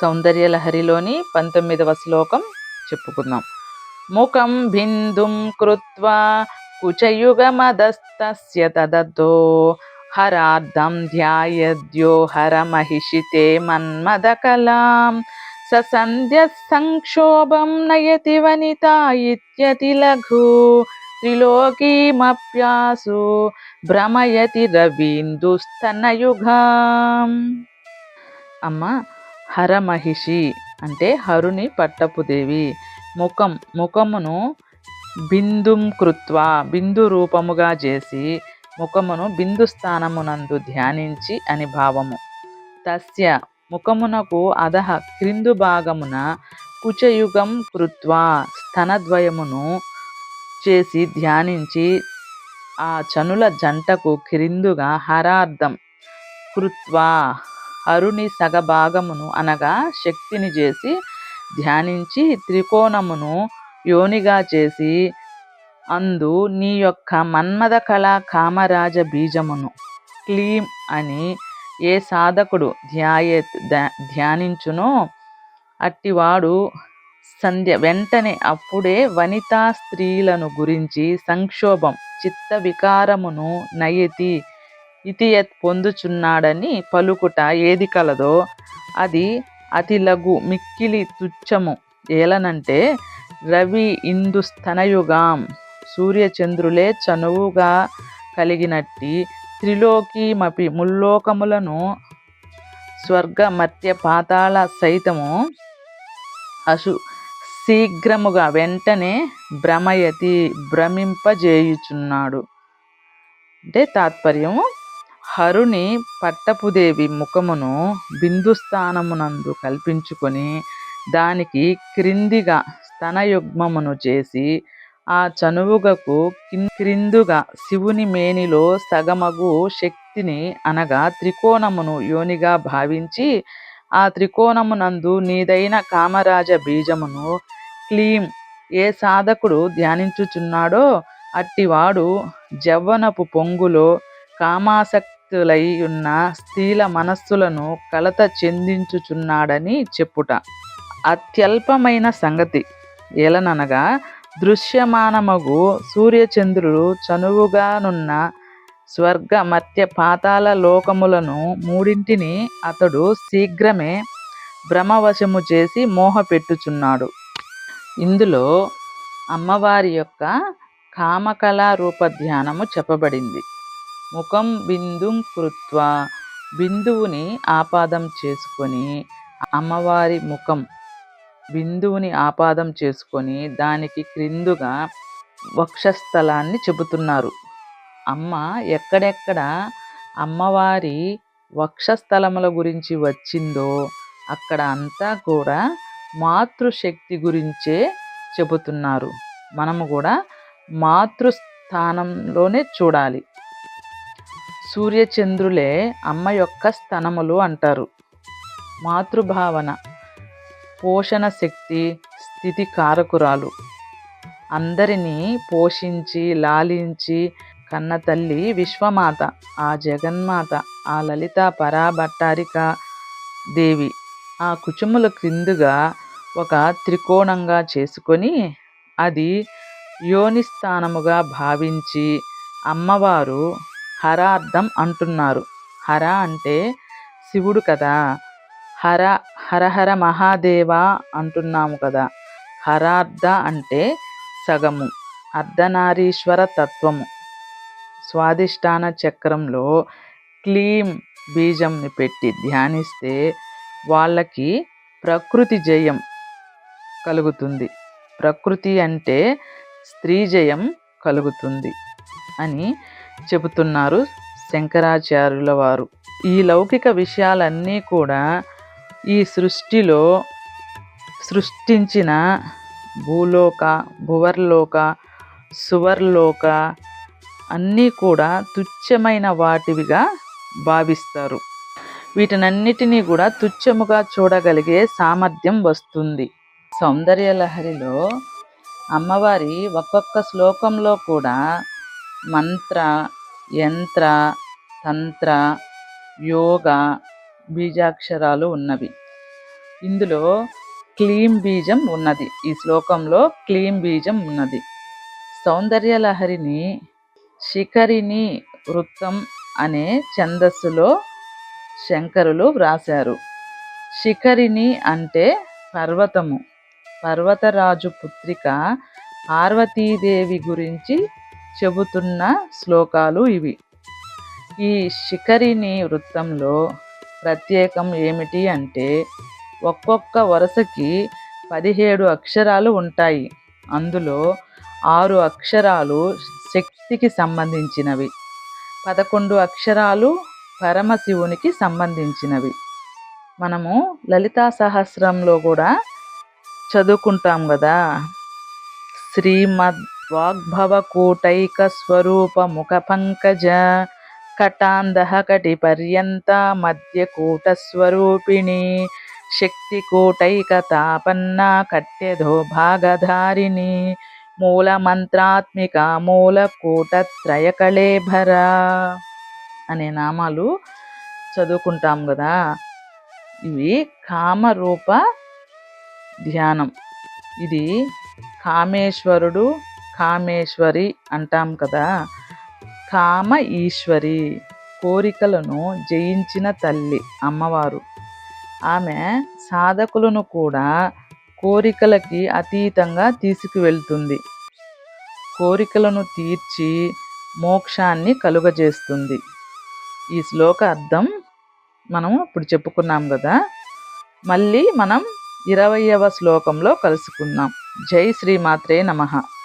సౌందర్యలహరిలోని పంతొమ్మిదవ శ్లోకం చెప్పుకుందాం. ముఖం బిందుం కృత్వా కుచయుగమదస్తస్య తదతో హరార్థం ధ్యాయద్యో హరమహిషితే మన్మదకలాం ససంధ్య సంక్షోభం నయతి వనిత ఇత్యతి లఘు త్రిలోకీమప్యాసు భ్రమయతి రవీందుస్తనయుగం. అమ్మ హరమహిషి అంటే హరుని పట్టపుదేవి. ముఖం ముఖమును బిందుం కృత్వ బిందు రూపముగా చేసి ముఖమును బిందు స్థానమునందు ధ్యానించి అని భావము. తస్య ముఖమునకు అధహ క్రిందు భాగమున కుచయుగం కృత్వ స్తనద్వయమును చేసి ధ్యానించి ఆ చనుల జంటకు క్రిందుగా హరార్థం కృత్వా అరుని సగభాగమును అనగా శక్తిని చేసి ధ్యానించి త్రికోణమును యోనిగా చేసి అందు నీ యొక్క మన్మద కళ కామరాజ బీజమును క్లీం అని ఏ సాధకుడు ధ్యాయత్ ధ్యానించునో అట్టివాడు సంధ్య వెంటనే అప్పుడే వనితా స్త్రీలను గురించి సంక్షోభం చిత్త వికారమును నయతి. ఇతియత్ పొందుచున్నాడని పలుకుట ఏది కలదో అది అతి లఘు మిక్కిలి తుచ్చము. ఏలనంటే రవి ఇందుస్తనయుగాం సూర్యచంద్రులే చనువుగా కలిగినట్టి త్రిలోకీమపి ముల్లోకములను స్వర్గ మత్య పాతాళ సైతము అశు శీఘ్రముగా వెంటనే భ్రమయతి భ్రమింపజేయుచున్నాడు. అంటే తాత్పర్యము హరుని పట్టపుదేవి ముఖమును బిందుస్థానమునందు కల్పించుకొని దానికి క్రిందిగా స్తనయుగ్మమును చేసి ఆ చనువుగకు క్రిందుగా శివుని మేనిలో సగమగు శక్తిని అనగా త్రికోణమును యోనిగా భావించి ఆ త్రికోణమునందు నీదైన కామరాజ బీజమును క్లీం ఏ సాధకుడు ధ్యానించుచున్నాడో అట్టివాడు జవ్వనపు పొంగులో ఆసక్తులై ఉన్న స్త్రీల మనస్సులను కలత చెందించుచున్నాడని చెప్పుట అత్యల్పమైన సంగతి. ఏలననగా దృశ్యమానమగు సూర్యచంద్రుడు చనువుగానున్న స్వర్గ మత్య పాతాల లోకములను మూడింటిని అతడు శీఘ్రమే భ్రమవశము చేసి మోహపెట్టుచున్నాడు. ఇందులో అమ్మవారి యొక్క కామకళా రూపధ్యానము చెప్పబడింది. ముఖం బిందుం కృత్వ. బిందువుని ఆపాదం చేసుకొని అమ్మవారి ముఖం బిందువుని ఆపాదం చేసుకొని దానికి క్రిందుగా వక్షస్థలాన్ని చెబుతున్నారు. అమ్మ ఎక్కడెక్కడ అమ్మవారి వక్షస్థలముల గురించి వచ్చిందో అక్కడ అంతా కూడా మాతృశక్తి గురించే చెబుతున్నారు. మనము కూడా మాతృస్థానంలోనే చూడాలి. సూర్యచంద్రులే అమ్మ యొక్క స్థనములు అంటారు. మాతృభావన పోషణ శక్తి స్థితి కారకురాలు. అందరినీ పోషించి లాలించి కన్న తల్లి విశ్వమాత ఆ జగన్మాత ఆ లలిత పరాభట్టారిక దేవి. ఆ కుచుముల క్రిందుగా ఒక త్రికోణంగా చేసుకొని అది యోనిస్థానముగా భావించి అమ్మవారు హరార్థం అంటున్నారు. హర అంటే శివుడు కదా. హర హరహర మహాదేవ అంటున్నాము కదా. హరార్థ అంటే సగము. అర్ధనారీశ్వర తత్వము. స్వాదిష్టాన చక్రంలో క్లీం బీజంని పెట్టి ధ్యానిస్తే వాళ్ళకి ప్రకృతి జయం కలుగుతుంది. ప్రకృతి అంటే స్త్రీ జయం కలుగుతుంది అని చెబుతున్నారు శంకరాచార్యుల వారు. ఈ లౌకిక విషయాలన్నీ కూడా ఈ సృష్టిలో సృష్టించిన భూలోక భువర్లోక సువర్లోక అన్నీ కూడా తుచ్చమైన వాటివిగా భావిస్తారు. వీటినన్నిటినీ కూడా తుచ్చముగా చూడగలిగే సామర్థ్యం వస్తుంది. సౌందర్యలహరిలో అమ్మవారి ఒక్కొక్క శ్లోకంలో కూడా మంత్ర యంత్ర తంత్ర యోగ బీజాక్షరాలు ఉన్నవి. ఇందులో క్లీం బీజం ఉన్నది. ఈ శ్లోకంలో క్లీం బీజం ఉన్నది. సౌందర్యలహరిని శిఖరిని వృత్తం అనే ఛందస్సులో శంకరులు వ్రాశారు. శిఖరిని అంటే పర్వతము. పర్వతరాజు పుత్రిక పార్వతీదేవి గురించి చెబుతున్న శ్లోకాలు ఇవి. ఈ శిఖరిని వృత్తంలో ప్రత్యేకం ఏమిటి అంటే ఒక్కొక్క వరుసకి పదిహేడు అక్షరాలు ఉంటాయి. అందులో ఆరు అక్షరాలు శక్తికి సంబంధించినవి. పదకొండు అక్షరాలు పరమశివునికి సంబంధించినవి. మనము లలితా సహస్రంలో కూడా చదువుకుంటాం కదా. శ్రీమద్ వాగ్భవ కూటైక స్వరూప ముఖ పంకజ పర్యంత మధ్య కూటస్వరూపిణి శక్తి కూటైక తాపన్న కట్టెధో భాగధారిణి మూల మంత్రాత్మిక మూల కూటత్రయ కళేభర అనే నామాలు చదువుకుంటాం కదా ఇవి కామరూప ధ్యానం ఇది కామేశ్వరుడు కామేశ్వరి అంటాం కదా. కామ ఈశ్వరి కోరికలను జయించిన తల్లి అమ్మవారు. ఆమె సాధకులను కూడా కోరికలకి అతీతంగా తీసుకువెళ్తుంది. కోరికలను తీర్చి మోక్షాన్ని కలుగజేస్తుంది. ఈ శ్లోక అర్థం మనం ఇప్పుడు చెప్పుకున్నాం కదా. మళ్ళీ మనం ఇరవయవ శ్లోకంలో కలుసుకుందాం. జై శ్రీమాత్రే నమః.